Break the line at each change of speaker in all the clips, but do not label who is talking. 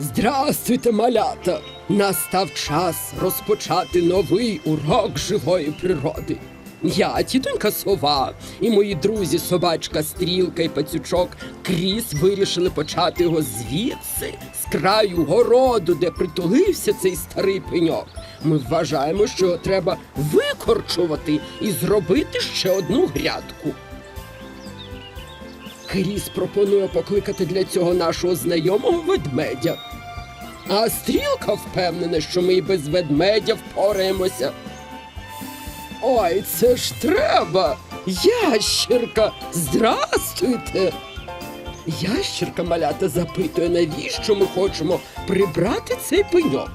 Здрастуйте, малята! Настав час розпочати новий урок живої природи. Я, тітонька сова, і мої друзі собачка Стрілка і пацючок Кріс вирішили почати його звідси, з краю городу, де притулився цей старий пеньок. Ми вважаємо, що його треба викорчувати і зробити ще одну грядку. Кріс пропонує покликати для цього нашого знайомого ведмедя. А стрілка впевнена, що ми і без ведмедя впораємося. Ой, це ж треба! Ящірка, здрастуйте! Ящірка малята запитує, навіщо ми хочемо прибрати цей пеньок.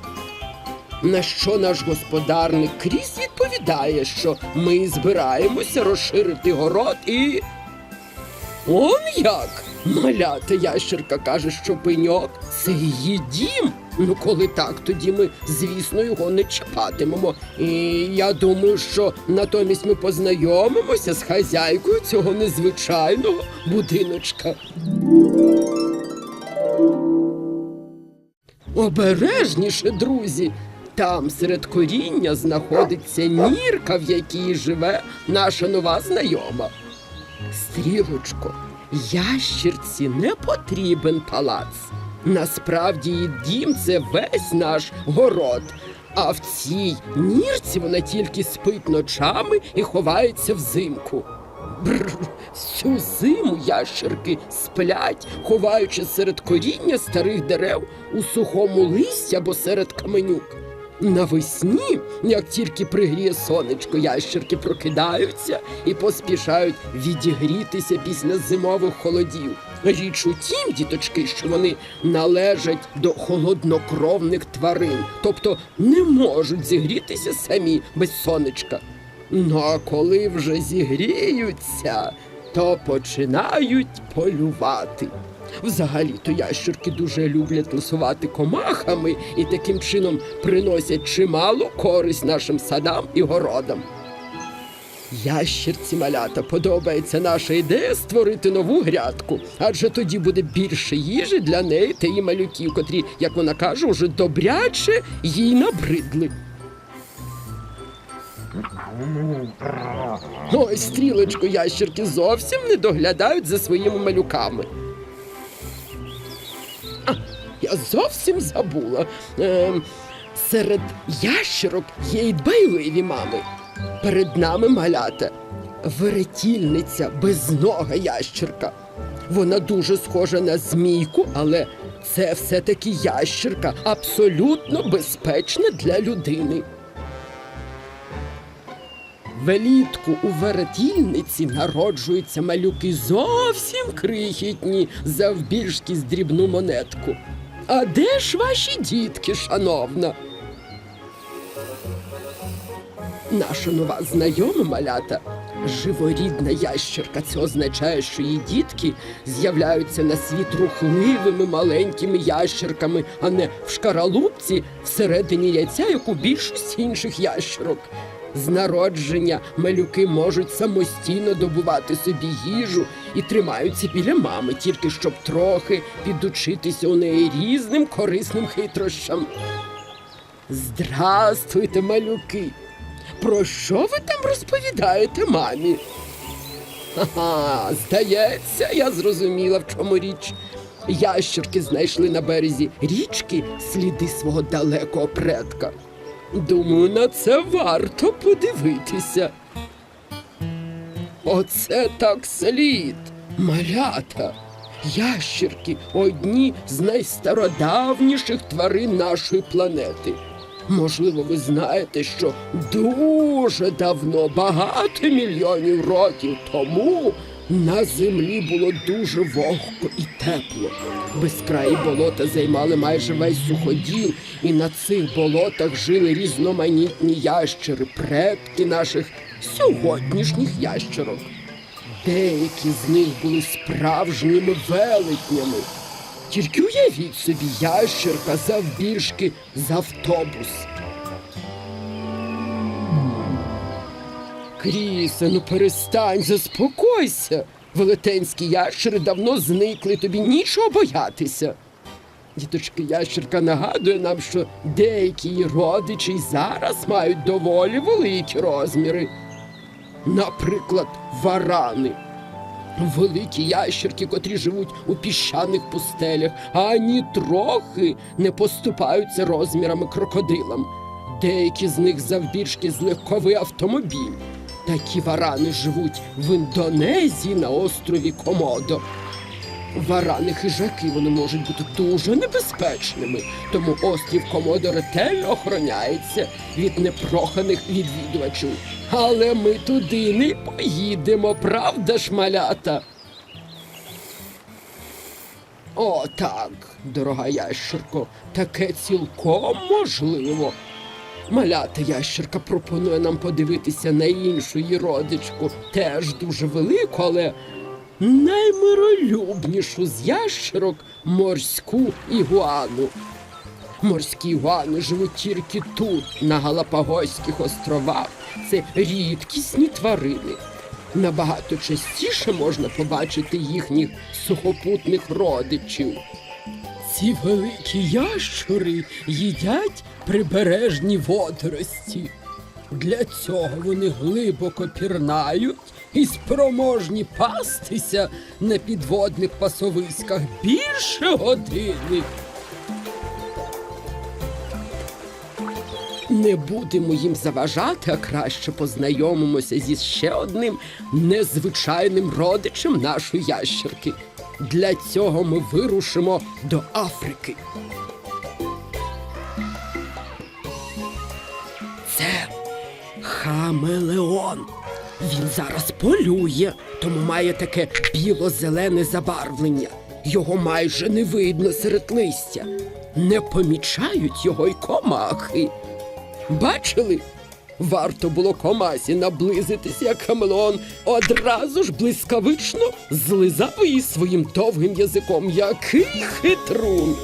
На що наш господарник Кріс відповідає, що ми збираємося розширити город і. Он як? Малята ящерка каже, що пеньок це її дім. Ну, коли так, тоді ми, звісно, його не чіпатимемо. І я думаю, що натомість ми познайомимося з хазяйкою цього незвичайного будиночка. Обережніше, друзі. Там серед коріння знаходиться нірка, в якій живе наша нова знайома. Стрілочко, ящірці не потрібен палац. Насправді її дім це весь наш город. А в цій нірці вона тільки спить ночами і ховається взимку. Бррр, всю зиму ящерки сплять, ховаючи серед коріння старих дерев у сухому листі або серед каменюк. Навесні, як тільки пригріє сонечко, ящерки прокидаються і поспішають відігрітися після зимових холодів. Річ у тім, діточки, що вони належать до холоднокровних тварин, тобто не можуть зігрітися самі без сонечка. Ну а коли вже зігріються, то починають полювати. Взагалі-то ящерки дуже люблять лисувати комахами і таким чином приносять чимало користь нашим садам і городам. Ящерці малята подобається наша ідея створити нову грядку, адже тоді буде більше їжі для неї та її малюків, котрі, як вона каже, уже добряче їй набридли. Ой, стрілочко, ящерки зовсім не доглядають за своїми малюками. Я зовсім забула. Ем, серед ящерок є й дбайливі мами. Перед нами малята. Веретільниця безнога ящерка. Вона дуже схожа на змійку, але це все-таки ящерка, абсолютно безпечна для людини. Влітку у веретільниці народжуються малюки зовсім крихітні, завбільшки з дрібну монетку. А де ж ваші дітки, шановна? Наша нова знайома малята живорідна ящерка. Це означає, що її дітки з'являються на світ рухливими маленькими ящерками, а не в шкаралупці всередині яйця, як у більшості інших ящерок. З народження малюки можуть самостійно добувати собі їжу і тримаються біля мами, тільки щоб трохи підучитися у неї різним корисним хитрощам. Здрастуйте, малюки! Про що ви там розповідаєте мамі? Ага, здається, я зрозуміла, в чому річ. Ящерки знайшли на березі річки сліди свого далекого предка. Думаю, на це варто подивитися. Оце так слід, малята. Ящерки одні з найстародавніших тварин нашої планети. Можливо, ви знаєте, що дуже давно, багато мільйонів років тому на землі було дуже вогко і тепло. Безкраї болота займали майже весь суходіл, і на цих болотах жили різноманітні ящери, предки наших сьогоднішніх ящерок. Деякі з них були справжніми велетнями. Тільки уявіть собі ящерка завбільшки з автобус. Крісе, ну перестань, заспокойся. Велетенські ящери давно зникли, тобі нічого боятися. Діточки ящерка нагадує нам, що деякі її родичі й зараз мають доволі великі розміри. Наприклад, варани. Великі ящерки, котрі живуть у піщаних пустелях, ані трохи не поступаються розмірами крокодилам. Деякі з них завбільшки з легковий автомобіль. Такі варани живуть в Індонезії на острові Комодо. Варани хижаки вони можуть бути дуже небезпечними, тому острів Комодо ретельно охороняється від непроханих відвідувачів. Але ми туди не поїдемо, правда ж, малята? О, так, дорога ящерко, таке цілком можливо. Малята ящерка пропонує нам подивитися на іншу її родичку, теж дуже велику, але наймиролюбнішу з ящерок морську ігуану. Морські ігуани живуть тільки тут, на Галапагоських островах. Це рідкісні тварини. Набагато частіше можна побачити їхніх сухопутних родичів. Ці великі ящури їдять прибережні водорості. Для цього вони глибоко пірнають і спроможні пастися на підводних пасовиськах більше години. Не будемо їм заважати, а краще познайомимося зі ще одним незвичайним родичем нашої ящерки. Для цього ми вирушимо до Африки. Це хамелеон. Він зараз полює, тому має таке біло-зелене забарвлення. Його майже не видно серед листя. Не помічають його й комахи. Бачили? Варто було комасі наблизитись, як хамелеон одразу ж блискавично злизав її своїм довгим язиком. Який хитрун!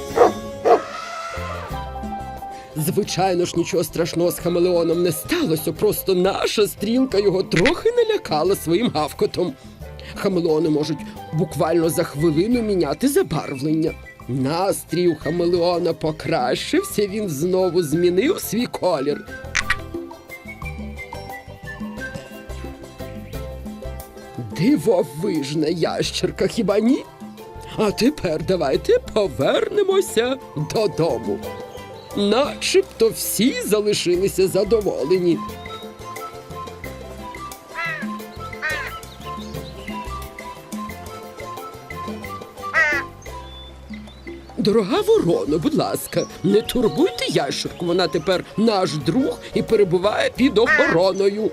Звичайно ж, нічого страшного з хамелеоном не сталося, просто наша стрілка його трохи налякала своїм гавкотом. Хамелеони можуть буквально за хвилину міняти забарвлення. Настрій у хамелеона покращився, він знову змінив свій колір. Дивовижна ящерка, хіба ні? А тепер давайте повернемося додому. Начебто всі залишилися задоволені. Дорога ворона, будь ласка, не турбуйте ящерку, вона тепер наш друг і перебуває під охороною.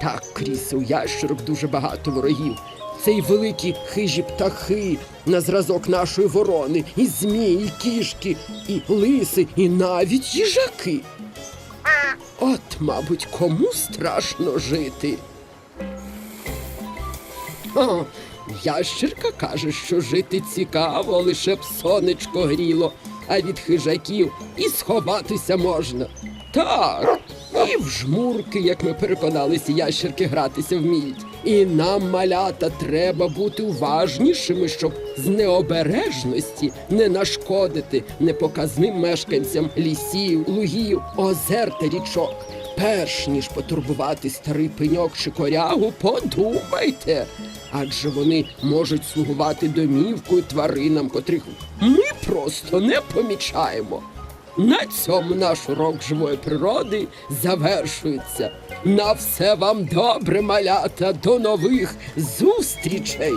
Так, Крісе, у ящерок дуже багато ворогів. Це й великі хижі птахи на зразок нашої ворони, і змії, і кішки, і лиси, і навіть їжаки. От, мабуть, кому страшно жити. О, ящерка каже, що жити цікаво, лише б сонечко гріло, а від хижаків і сховатися можна. Так, і в жмурки, як ми переконалися, ящерки гратися вміють. І нам, малята, треба бути уважнішими, щоб з необережності не нашкодити непоказним мешканцям лісів, лугів, озер та річок. Перш ніж потурбувати старий пеньок чи корягу, подумайте. Адже вони можуть слугувати домівкою тваринам, котрих ми просто не помічаємо. На цьому наш урок живої природи завершується. На все вам добре, малята, до нових зустрічей!